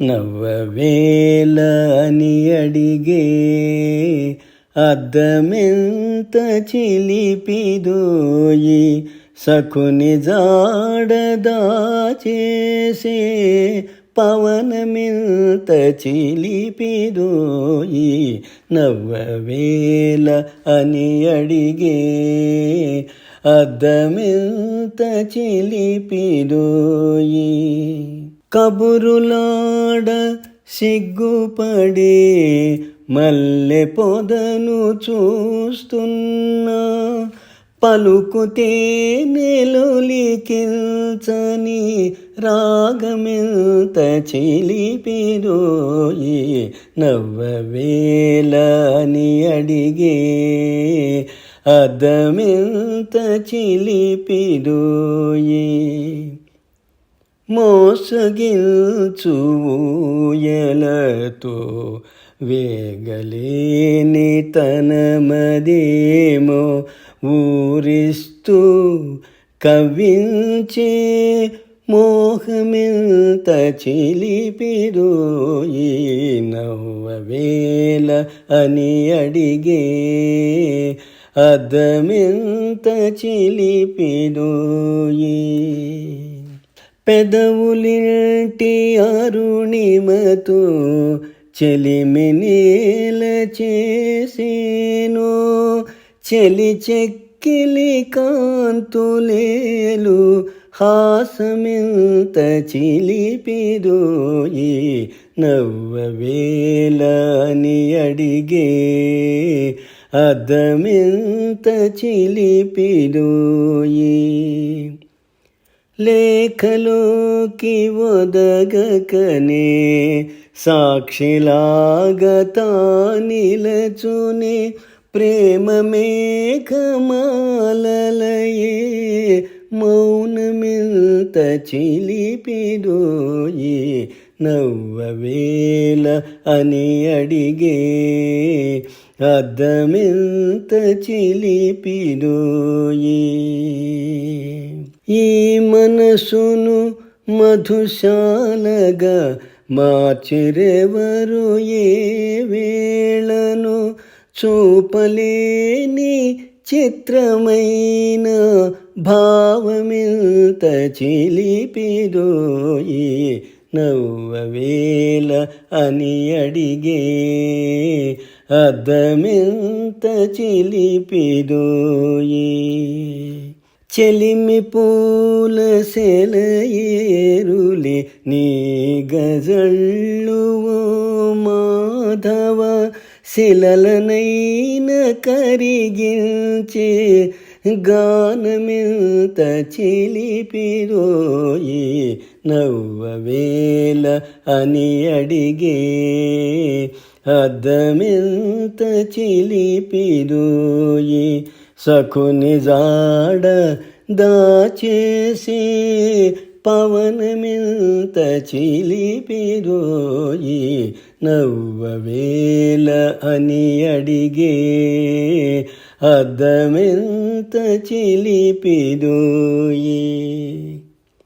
నవ్వవేల అని అడిగే అద్దమెంత చిలిపిదోయి సకుని జాడదా చేసే పవనమింత చిలిపిదోయి నవ్వవేల అని అడిగే అద్దమింత చిలిపిదోయి కబురులాడ సిగ్గుపడి మల్లె పొదను చూస్తున్నా పలుకుతే నెలులికిల్చని రాగమెంత చిలిపిరోయి నవ్వవేలని అడిగే అద్దమింత చిలిపిరోయి మోసగిల్చుయలతో వేగలేని తనమదేమో ఊరిస్తూ కవ్వించే మోహమింత ఈ నవ్వవేల అని అడిగే అద్దమింత చిలిపిరోయి పెదవులింటి అరుణిమతో చెలిమినేల చేసేను. చెలి చెక్కిలి కాంతులేలు హాసమింత చిలిపిరోయి నవ్వవేల అని అడిగే అద్దమింత చిలిపిరోయి లేఖలోకి ఒదగకనే సాక్షిలాగతా నిలచుని ప్రేమ మేఘమాలలయే మౌనమిల్త చిలిపిరోయి నవ్వవేల అని అడిగే అద్దమిల్త చిలిపిరోయి ఈ మనసును మధుశాలగా మార్చిరెవరు ఏ వేళను చూపలేని చిత్రమైన భావమింత చిలిపిదోయి నవ్వవేల అని అడిగే అద్దమింత చిలిపిరోయి చెలిమి పూల సెలయేరులే నీ గజళ్ళు మాధవ శిలలనైన కరిగించే గానమింత చిలిపిరోయి నవ్వవేల అని అడిగే అద్దమెంత చిలిపిదూయి సఖుని జాడ దాచేసి పవనమింత చిలిపిదోయి నవ్వవేల అని అడిగే అద్దమెంత చిలిపిరోయి